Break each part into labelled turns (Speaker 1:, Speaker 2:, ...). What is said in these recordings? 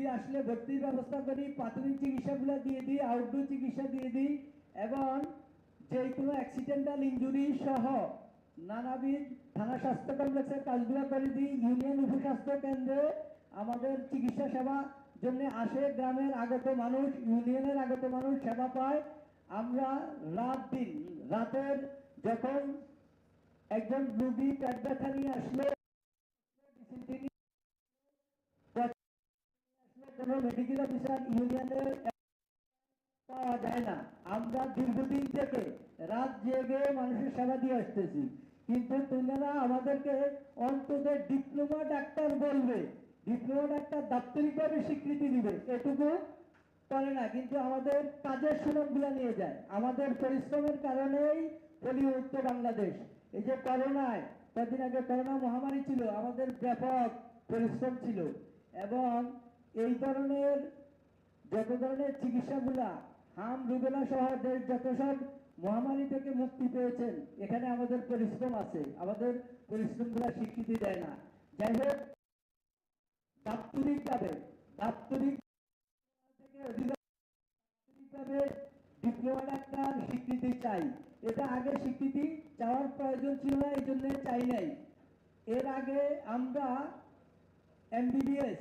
Speaker 1: রুগী আসলে ভর্তির ব্যবস্থা করি, প্রাথমিক চিকিৎসাগুলো দিয়ে দিই আউটডোর চিকিৎসা দিয়ে দিই, এবং যে কোনো অ্যাক্সিডেন্টাল ইঞ্জুরি সহ নানাবিধ থানা স্বাস্থ্য কমপ্লেক্সের কাজগুলো করে দিই, ইউনিয়ন উপস্বাস্থ্য কেন্দ্রে আমাদের চিকিৎসা সেবা জন্য আসে গ্রামের আগত মানুষ, ইউনিয়নের আগত মানুষ সেবা পায়। আমরা রাত দিন, রাতের যখন একজন রুগী পেট ব্যথা নিয়ে আসলো কোনো মেডিকেল অফিসার ইউনিয়নের পাওয়া যায় না। আমরা দীর্ঘদিন থেকে রাত জেগে মানুষের সেবা দিয়ে আসতেছি। কিন্তু তোমরা আমাদেরকে অন্তত ডিপ্লোমা ডাক্তার বলবে। ডিপ্লোমা ডাক্তার দাপ্তরিকভাবে স্বীকৃতি দিবে। এটুকু করে না, কিন্তু আমাদের কাজের সুযোগগুলো নিয়ে যায়। আমাদের পরিশ্রমের কারণেই পোলিও মুক্ত বাংলাদেশ। এই যে করোনায় কদিন আগে করোনা মহামারী ছিল, আমাদের ব্যাপক পরিশ্রম ছিল। এবং এই ধরনের যত ধরনের চিকিৎসাগুলা হাম রুবেলা সহ দেশ যত সব মহামারী থেকে মুক্তি পেয়েছেন, এখানে আমাদের পরিশ্রম আছে। আমাদের পরিশ্রমগুলা স্বীকৃতি দেয় না। যাই হোক, দাপ্তরিকভাবে, দাপ্তরিক ডিপ্লোমা ডাক্তার স্বীকৃতি চাই। এটা আগে স্বীকৃতি চাওয়ার প্রয়োজন ছিল না, এই জন্য চাই নাই। এর আগে আমরা এমবিবিএস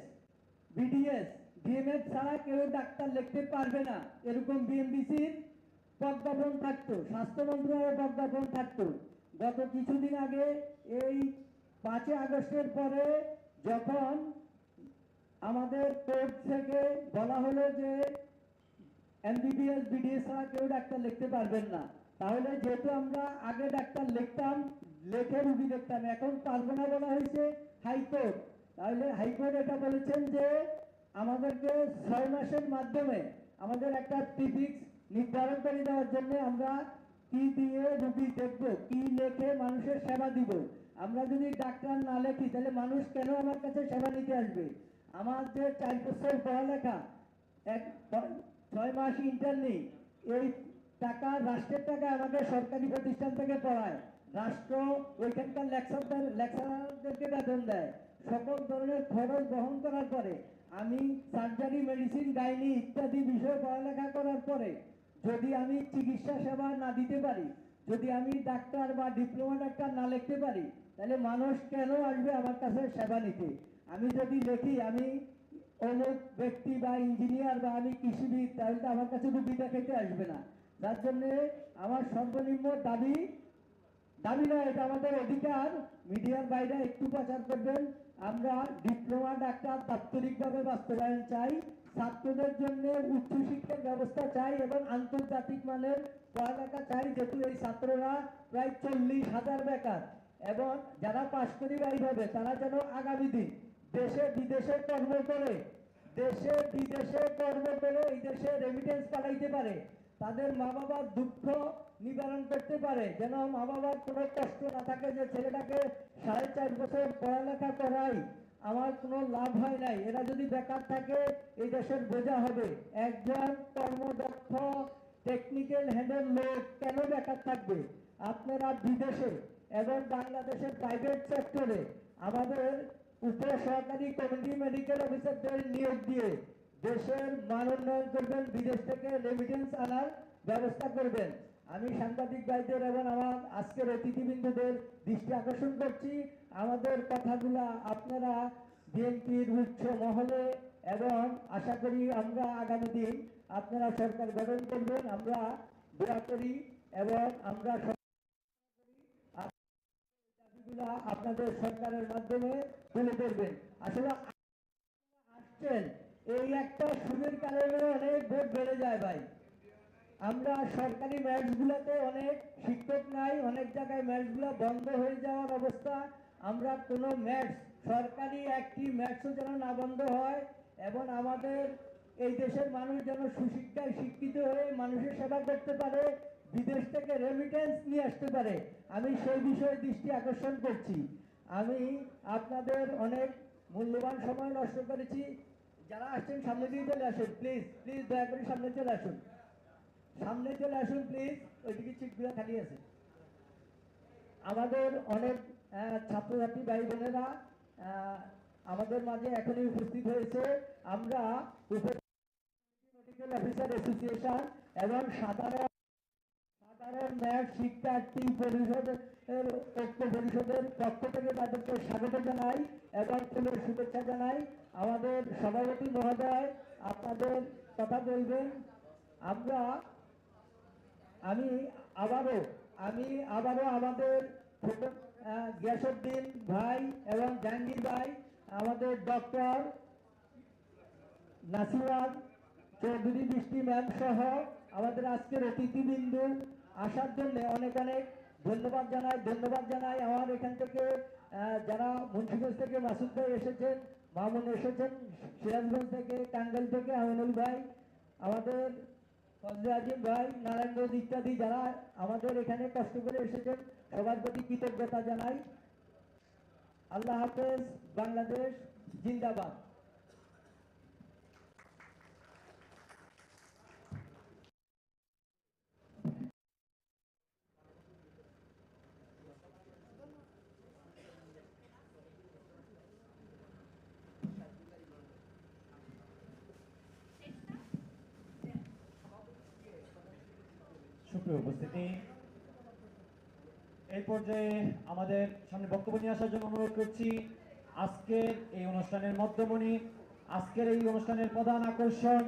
Speaker 1: বিডিএস ডিএমএস ছাড়া কেউ ডাক্তার লিখতে পারবে না। এরকম বিএমবিসির প্রজ্ঞাপন থাকতো, স্বাস্থ্য মন্ত্রণালয়ের প্রজ্ঞাপন থাকতো। গত কিছুদিন আগে, এই পাঁচই আগস্টের পরে যখন আমাদের কোর্ট থেকে বলা হলো যে এমবিবিএস বিডিএস ছাড়া কেউ ডাক্তার লিখতে পারবেন না, তাহলে যেহেতু আমরা আগে ডাক্তার লিখতাম, লেখে রুগী দেখতাম, এখন পারব না বলা হয়েছে হাইকোর্ট। তাহলে হাইকোর্ট এটা বলেছেন যে আমাদেরকে ছয় মাসের মাধ্যমে আমাদের একটা টিপিক্স নির্ধারণ করে দেওয়ার জন্য আমরা কি দিয়ে রুগী দেখব, কি লেখে মানুষের সেবা দিব। আমরা যদি ডাক্তার না লেখি, তাহলে মানুষ কেন আমার কাছে সেবা নিতে আসবে? আমার যে চার বছর পড়ালেখা, এক ছয় মাস ইন্টারনি এই টাকা, রাষ্ট্রের টাকা আমাকে সরকারি প্রতিষ্ঠান থেকে পড়ায়। রাষ্ট্র ওইখানকার লেকচারদের লেকচারারদেরকে বেতন দেয়। সকল ধরনের খরচ বহন করার পরে, আমি সার্জারি মেডিসিন গাইনি ইত্যাদি বিষয়ে পড়ালেখা করার পরে, যদি আমি চিকিৎসা সেবা না দিতে পারি, যদি আমি ডাক্তার বা ডিপ্লোমা ডাক্তার না লিখতে পারি, তাহলে মানুষ কেন আসবে আমার কাছে সেবা নিতে? আমি যদি লিখি, আমি অমুক ব্যক্তি বা ইঞ্জিনিয়ার বা আমি কৃষিবিদ, তাহলে আমার কাছে রুগী দেখাইতে আসবে না। যার জন্য আমার সর্বনিম্ন দাবি দাবি নয়, এটা আমাদের অধিকার। মিডিয়ার বাইরে একটু প্রচার করবেন। আমরা ডিপ্লোমা ডাক্তার দাপ্তরিকভাবে বাস্তবায়ন চাই, ছাত্রদের জন্য উচ্চশিক্ষার ব্যবস্থা চাই এবং আন্তর্জাতিক মানের পড়ালেখা চাই, যেহেতু এই ছাত্ররা প্রায় চল্লিশ হাজার বেকার। এবং যারা পাশ করি বাইর হবে তারা যেন আগামী দিন দেশে বিদেশে কর্ম করে, দেশে বিদেশে কর্ম করে এই দেশে রেমিটেন্স পাঠাইতে পারে। তাদের মা বাবার দুঃখ নিবারণ করতে পারে। যেন মা বাবার কোনো কষ্ট না থাকে যে ছেলেটাকে সাড়ে চার বছর পড়ালেখা করাই। আমার কোনো লাভ হয় নাই। এরা যদি বেকার থাকে, এই দেশের বোঝা হবে। একজন কর্মদক্ষ টেকনিক্যাল হ্যান্ডেল লোক কেন বেকার থাকবে? আপনারা বিদেশে এবং বাংলাদেশের প্রাইভেট সেক্টরে আমাদের উপ সহকারী কমিটি মেডিকেল অফিসারদের নিয়োগ দিয়ে দেশের মান উন্নয়ন করবেন, বিদেশ থেকে রেমিটেন্স আনার ব্যবস্থা করবেন। আমি সাংবাদিক ভাইদের এবং আমার আজকের অতিথিবৃন্দদের দৃষ্টি আকর্ষণ করছি। আমাদের কথাগুলা আপনারা বিএনপির উচ্চ মহলে এবং আশা করি আমরা আগামী দিন আপনারা সরকার গঠন করবেন, আমরা দোয়া করি এবং আমরা দাবিগুলা আপনাদের সরকারের মাধ্যমে তুলে ধরবেন। আসলে আসছেন এই একটা সুদের কারণে অনেক ভোট বেড়ে যায় ভাই আমরা সরকারি ম্যাচগুলোতে অনেক শিক্ষক নাই, অনেক জায়গায় ম্যাচগুলো বন্ধ হয়ে যাওয়ার অবস্থা। আমরা কোনো ম্যাচ সরকারি একটি ম্যাচও যেন না বন্ধ হয় এবং আমাদের এই দেশের মানুষ যেন সুশিক্ষায় শিক্ষিত হয়ে মানুষের সেবা করতে পারে, বিদেশ থেকে রেমিটেন্স নিয়ে আসতে পারে। আমি সেই বিষয়ে দৃষ্টি আকর্ষণ করছি। আমি আপনাদের অনেক মূল্যবান সময় নষ্ট করেছি। যারা আসছেন, সামনে দিয়ে চলে আসুন প্লিজ প্লিজ দয়া করে সামনে চলে আসুন। সামনে চলে আসুন প্লিজ ওইদিকে চিটগুলো খালি আছে। আমাদের অনেক ছাত্রছাত্রী ভাই বোনেরা আমাদের মাঝে এখনই উপস্থিত হয়েছে। আমরা মেডিকেল অফিসার অ্যাসোসিয়েশন এবং শিক্ষার্থী পরিষদের ঐক্য পরিষদের পক্ষ থেকে তাদেরকে স্বাগত জানাই এবং ফুলের শুভেচ্ছা জানাই। আমাদের সভাপতি মহোদয়, আপনাদের কথা বলবেন। আমরা আমি আবারও আমি আবারও আমাদের গিয়াসউদ্দিন ভাই এবং জাহাঙ্গীর ভাই, আমাদের ডক্টর নাসিরান চৌধুরী বৃষ্টি ম্যাম সহ আমাদের আজকের অতিথিবৃন্দু, আসার জন্য অনেক অনেক ধন্যবাদ জানাই ধন্যবাদ জানাই। আমার এখান থেকে যারা মুন্সিগঞ্জ থেকে মাসুদ ভাই এসেছেন, মামুন এসেছেন, সিরাজগঞ্জ থেকে টাঙ্গাইল থেকে আমিনুল ভাই, আমাদের ফজলে ভাই নারায়ণগঞ্জ ইত্যাদি যারা আমাদের এখানে কষ্ট করে এসেছেন, সবার প্রতি কৃতজ্ঞতা জানাই। আল্লাহ হাফেজ, বাংলাদেশ, জিন্দাবাদ।
Speaker 2: সুপ্রিয় উপস্থিতি। এই পর্যায়ে আমাদের সামনে বক্তব্য নিয়ে আসার জন্য অনুরোধ করছি, আজকের এই অনুষ্ঠানের মধ্যমণি, আজকের এই অনুষ্ঠানের প্রধান আকর্ষণ,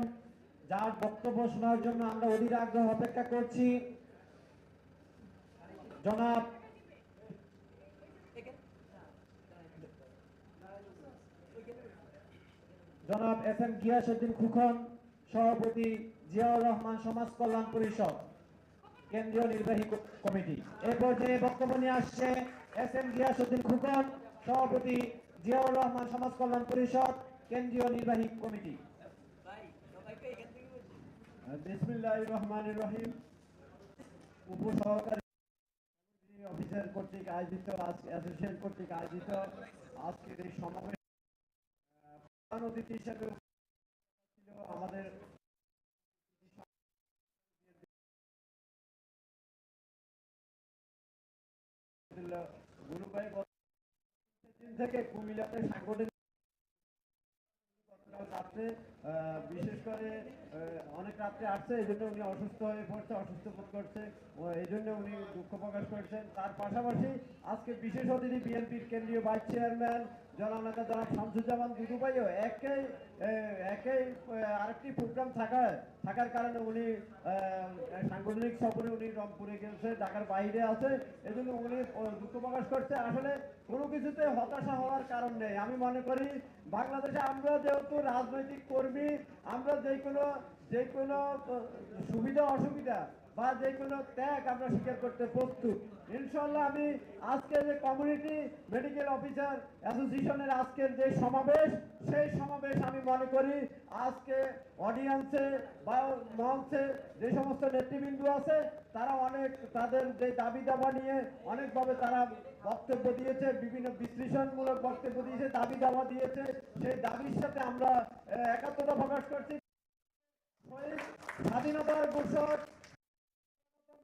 Speaker 2: যার বক্তব্য শোনার জন্য আমরা অধীর আগ্রহ অপেক্ষা করছি, জনাব জনাব এস এম গিয়াসউদ্দিন খুকন সভাপতি জিয়াউর রহমান সমাজ কল্যাণ পরিষদ। কেন্দ্রীয় নির্বাহী কমিটি। এ পর্যায়ে বক্তব্য নিয়ে আসছে এস এম গিয়াসউদ্দিন খুকন, সভাপতি জিয়াউর রহমান সমাজ কল্যাণ পরিষদ, কেন্দ্রীয় নির্বাহী কমিটি। বিসমিল্লাহ রহমান রহিম। উপসহকারী অফিসার কর্তৃক আয়োজিত অ্যাসোসিয়েশন কর্তৃক আয়োজিত আজকের এই সমাবেশ প্রধান অতিথি হিসেবে বিশেষ করে অনেক রাত্রে আসছে, এই জন্য উনি অসুস্থ হয়ে পড়ছে, অসুস্থ বোধ করছে। এই জন্য উনি দুঃখ প্রকাশ করছেন। তার পাশাপাশি আজকে বিশেষ অতিথি বিএনপির কেন্দ্রীয় ভাইস চেয়ারম্যান, জনাব নেতা জনাব শামসুজ্জামান দুদু ভাইও একই একই আরেকটি প্রোগ্রাম থাকার থাকার কারণে উনি সাংগঠনিক সফরে উনি রংপুরে গেছে, ঢাকার বাইরে আছে। এই জন্য উনি দুঃখ প্রকাশ করছে। আসলে কোনো কিছুতে হতাশা হওয়ার কারণ নেই। আমি মনে করি বাংলাদেশে আমরা যেহেতু রাজনৈতিক কর্মী, আমরা যে কোনো যে কোনো সুবিধা, অসুবিধা বা যে কোনো ত্যাগ আমরা স্বীকার করতে প্রস্তুত। ইনশাল্লাহ আমি আজকে যে কমিউনিটি মেডিকেল অফিসার অ্যাসোসিয়েশনের আজকের যে সমাবেশ, সেই সমাবেশ আমি মনে করি আজকে অডিয়েন্সে বা মঞ্চে যে সমস্ত নেতৃবৃন্দ আছে, তারা অনেক তাদের যে দাবি দাবা নিয়ে অনেকভাবে তারা বক্তব্য দিয়েছে, বিভিন্ন বিশ্লেষণমূলক বক্তব্য দিয়েছে দাবি দাবা দিয়েছে। সেই দাবির সাথে আমরা একাত্মতা প্রকাশ করছি। স্বাধীনতার ঘোষক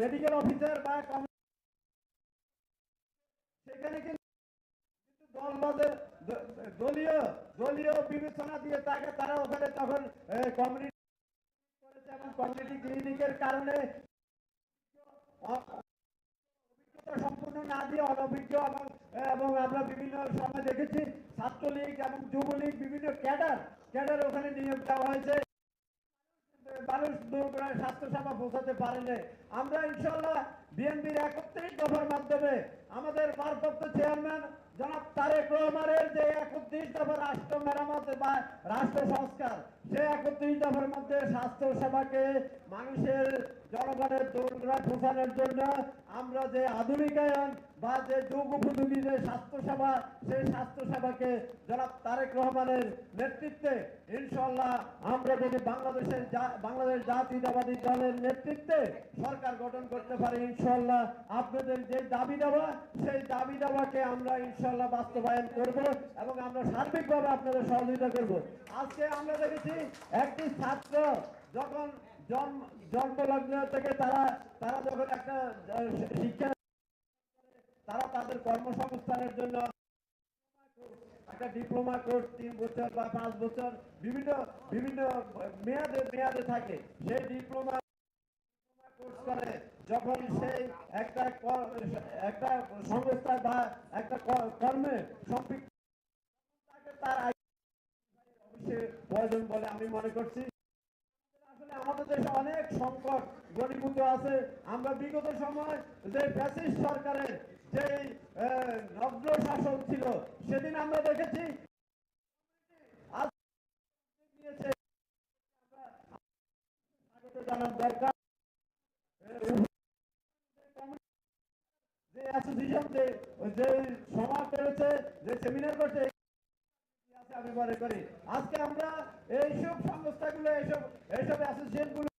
Speaker 2: মেডিকেল অফিসার বা সেখানে কিন্তু দলবাদের দলীয় দলীয় বিবেচনা দিয়ে তাকে তারা ওখানে তখন কমিউনিটি করেছে এবং কমিউনিটি ক্লিনিকের কারণে সম্পূর্ণ না দিয়ে অনভিজ্ঞ এবং এবং আমরা বিভিন্ন সময় দেখেছি ছাত্রলীগ এবং যুবলীগ বিভিন্ন ক্যাডার ক্যাডার ওখানে নিয়োগ দেওয়া হয়েছে। মানুষ দূর স্বাস্থ্য সেবা পৌঁছাতে পারেনি, আমরা ইনশাল্লাহ বিএনপির একত্রিশ দফার মাধ্যমে আমাদের ভারপ্রাপ্ত চেয়ারম্যান জনাব তারেক রহমানের যে একত্রিশ দফার রাষ্ট্র মেরামত বা রাষ্ট্র সংস্কার সে একত্রিশ দফার মধ্যে স্বাস্থ্য সেবাকে মানুষের জনগণের পৌঁছানোর জন্য আমরা যে আধুনিকায়ন বা যে যুগ উপযোগী যে স্বাস্থ্য সেবা সেই স্বাস্থ্য সেবাকে জনাব তারেক রহমানের নেতৃত্বে ইনশাল্লাহ আমরা যদি বাংলাদেশের বাংলাদেশ জাতীয়তাবাদী দলের নেতৃত্বে সরকার গঠন করতে পারি ইনশাল্লাহ আপনাদের যে দাবি দেওয়া, সেই দাবি দেওয়াকে আমরা ইনশাল্লাহ বাস্তবায়ন করব এবং আমরা সার্বিকভাবে আপনাদের সহযোগিতা করব। আজকে আমরা দেখেছি একটি ছাত্র যখন জন্ম, জন্মলগ্ন থেকে তারা তারা যখন একটা শিক্ষা, তারা তাদের কর্মসংস্থানের জন্য একটা ডিপ্লোমা কোর্স তিন বছর বা পাঁচ বছর বিভিন্ন বিভিন্ন মেয়াদে মেয়াদে থাকে। সেই ডিপ্লোমা কোর্স করে। যখন সেই একটা একটা সংস্থা বা একটা কর্মে সম্পৃক্ত তার প্রয়োজন বলে আমি মনে করছি। আমাদের দেশে অনেক সংকট গণীভূত আছে। আমরা বিগত সময় যে ফ্যাসিস্ট সরকারের যে নগ্ন শাসন ছিল, সেদিন আমরা দেখেছি। আমরা স্বাগত জানার দরকার। যে অ্যাসোসিয়েশন যে যে করেছে, যে সেমিনার করছে আমি মনে করি। আজকে আমরা Essa é a